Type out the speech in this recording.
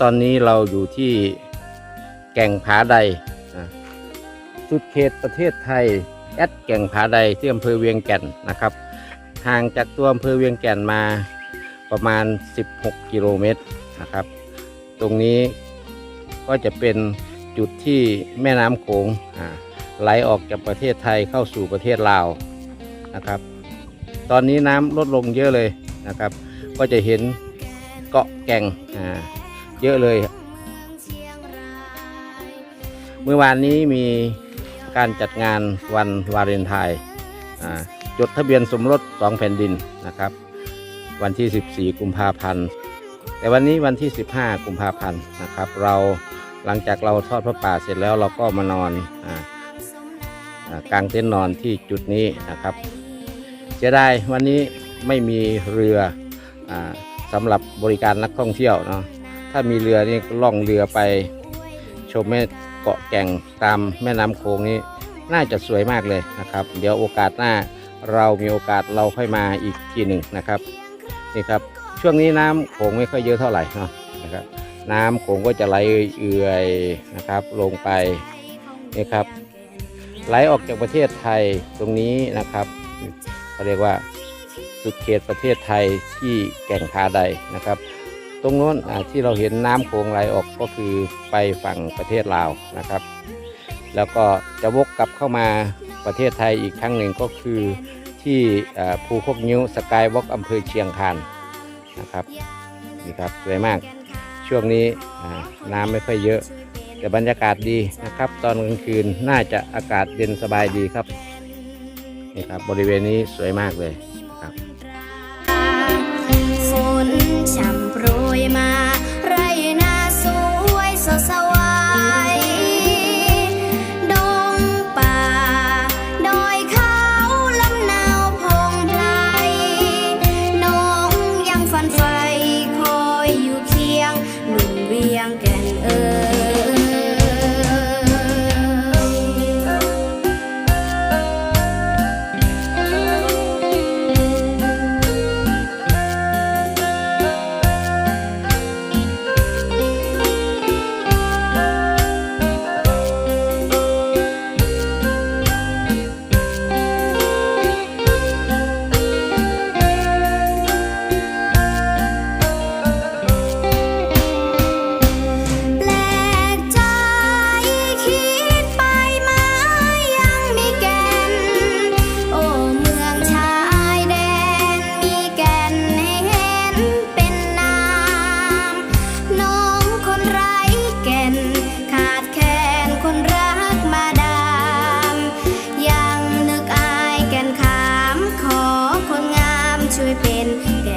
ตอนนี้เราอยู่ที่แก่งผาใดสุดเขตประเทศไทย แอดแก่งผาใดที่อำเภอเวียงแก่นนะครับ ห่างจากตัวอำเภอเวียงแก่นมาประมาณ 16 กิโลเมตรนะครับ ตรงนี้ก็จะเป็นจุดที่แม่น้ำโขงไหลออกจากประเทศไทยเข้าสู่ประเทศลาวนะครับ ตอนนี้น้ำลดลงเยอะเลยนะครับ ก็จะเห็นเกาะแก่งอ่า เยอะเลย เมื่อวานนี้มีการจัดงานวันวาเลนไทน์จดทะเบียนสมรสสองแผ่นดินนะครับ วันที่ 14 กุมภาพันธ์ แต่วันนี้วันที่ 15 กุมภาพันธ์นะครับ เราหลังจากเราทอดพระป่าเสร็จแล้วเราก็มานอนออ่ากางเต็นท์นอนที่จุดนี้นะครับเสียดายวันนี้ไม่มีเรืออสำหรับบริการนักท่องเที่ยวเนาะ ถ้ามีเรือนี่ล่องเรือไป ชมแม่เกาะแก่งตามแม่น้ำโขงนี้น่าจะสวยมากเลยนะครับ เดี๋ยวโอกาสหน้าเรามีโอกาสเราค่อยมาอีกทีหนึ่งนะครับนี่ครับช่วงนี้น้ำโขงไม่ค่อยเยอะเท่าไหร่เนาะนะครับน้ำโขงก็จะไหลเอื่อยนะครับลงไปนี่ครับไหลออกจากประเทศไทยตรงนี้นะครับเขาเรียกว่าสุดเขตประเทศไทยที่แก่งคาใดนะครับ ตรงโน้นที่เราเห็นน้ำโขงไหลออกก็คือไปฝั่งประเทศลาวนะครับ แล้วก็จะวกกลับเข้ามาประเทศไทยอีกครั้งหนึ่งก็คือที่ภูคกนิ้วสกายวอล์กอำเภอเชียงคานนะครับนี่ครับสวยมากช่วงนี้น้ำไม่ค่อยเยอะ แต่บรรยากาศดีนะครับ ตอนกลางคืนน่าจะอากาศเย็นสบายดีครับนี่ครับบริเวณนี้สวยมากเลย ฉ่ำโปรยมา เป็นแ